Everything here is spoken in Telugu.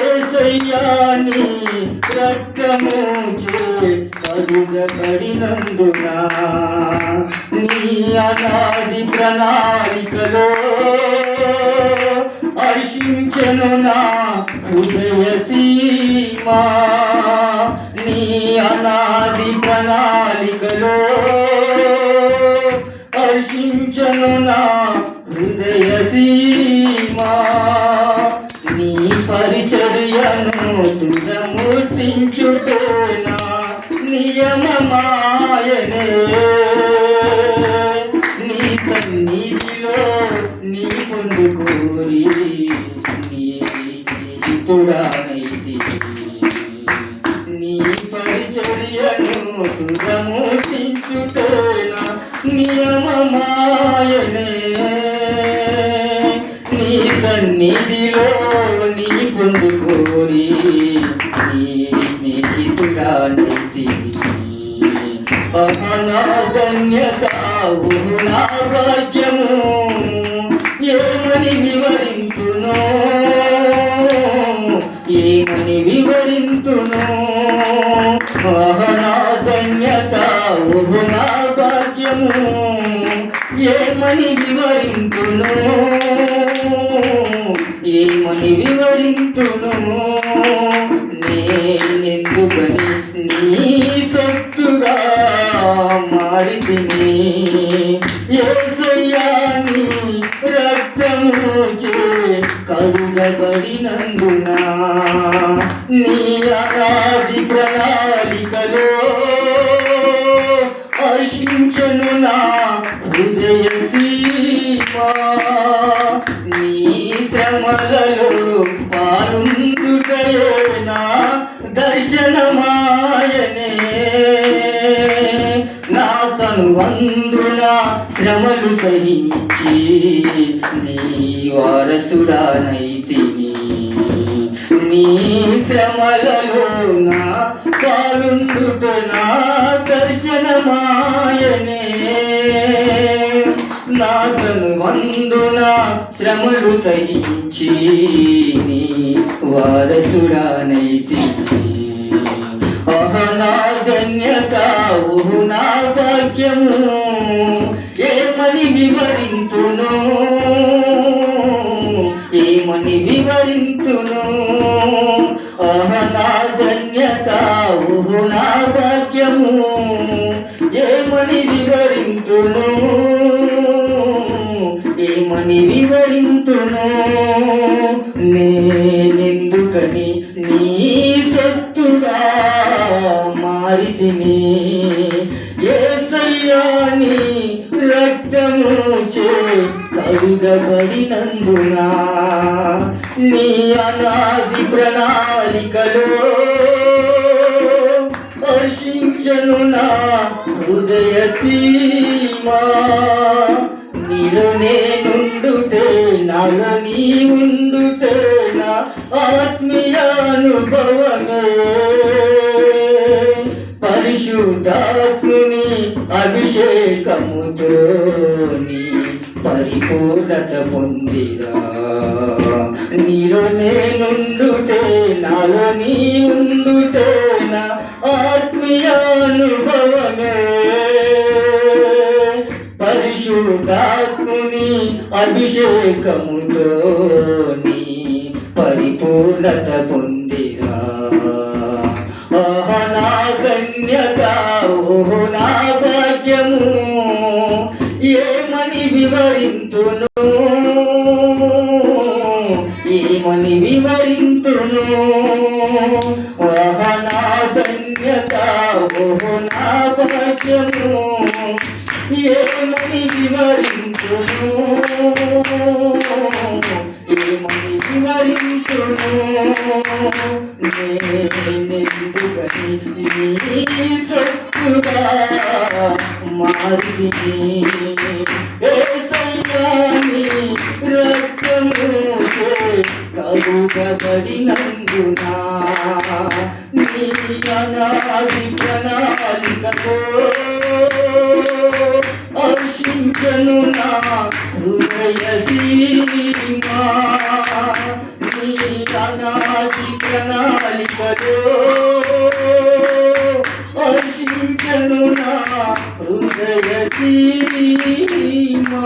ఏసయ్యాని రక్తము కడుగబడినందున నీ అనాది ప్రణాళికలో హర్షించను నా హృదయ సీమా నీ అనాది ప్రణాళికలో హర్షించను నా తుదముట్టించుటేనా నియమమాయనే. నీ సన్నిధిలో నీ పొందుకోరి నీ హితుడానైతి నీ పరిచర్యను తుదముట్టించుటేనా నియమమాయనే. నీ సన్నిధిలో నీ పొందుకోరి అహనాధన్యత నా భాగ్యము ఏమని వివరింతును? ఏమని వివరింతును? అహనాధన్యత నా భాగ్యము ఏమని వివరింతును? ఏమని వివరింతును? మారితిని ఏసయ్యాని రక్తము కడుగబడినందున నీ అనాది ప్రణాళికలో హర్షించను నా హృదయ సీమా. నీ నా తను వందుల శ్రమలు సహించి నీ వారసుడానైతిని నీ శ్రమలలో నా పాలుందుట నా దర్శనమాయనే. నా తను వందున శ్రమలు సహించి నీ వారసుడానైతిని అహనా ధన్యతా భాగ్యము ఏమని వివరింతును? ఏమని వివరింతును? అహనాగన్యత ఊహు నా భాగ్యము ఏమని వివరింతును? ఏమని వివరింతును? నే కడుగబడినందున నీ అనాది ప్రణాళికలో హర్షించను నా హృదయ సీమా. నీలో నేనుండుటే నాలో నీ ఉండుటే నా ఆత్మీయానుభవమే పరిశుద్ధాత్ముని అభిషేకముతో నీ పరిపూర్ణత పొందిరా నీలో నేనుండుటే నాలో నీ ఉండుటే నా ఆత్మీయానుభవమే. పరిశుద్ధాత్ముని అభిషేకముతో నీ పరిపూర్ణత పొందిరా ఓహ నా కన్యక ఓహో నా వివరింతును ఏమని వివరింతును ఆహా నా కన్యక భాగ్యము ఏమని వివరించును ఏమని వివరించును నేనెందుకని నీ సొత్తుగా మారిని వెనుకబడినందున నీ అనాది ప్రణాళికతో హర్షించను నా హృదయ ధీమా నీ అనాది ప్రణాళికతో హర్షించను నా హృదయ ధీమా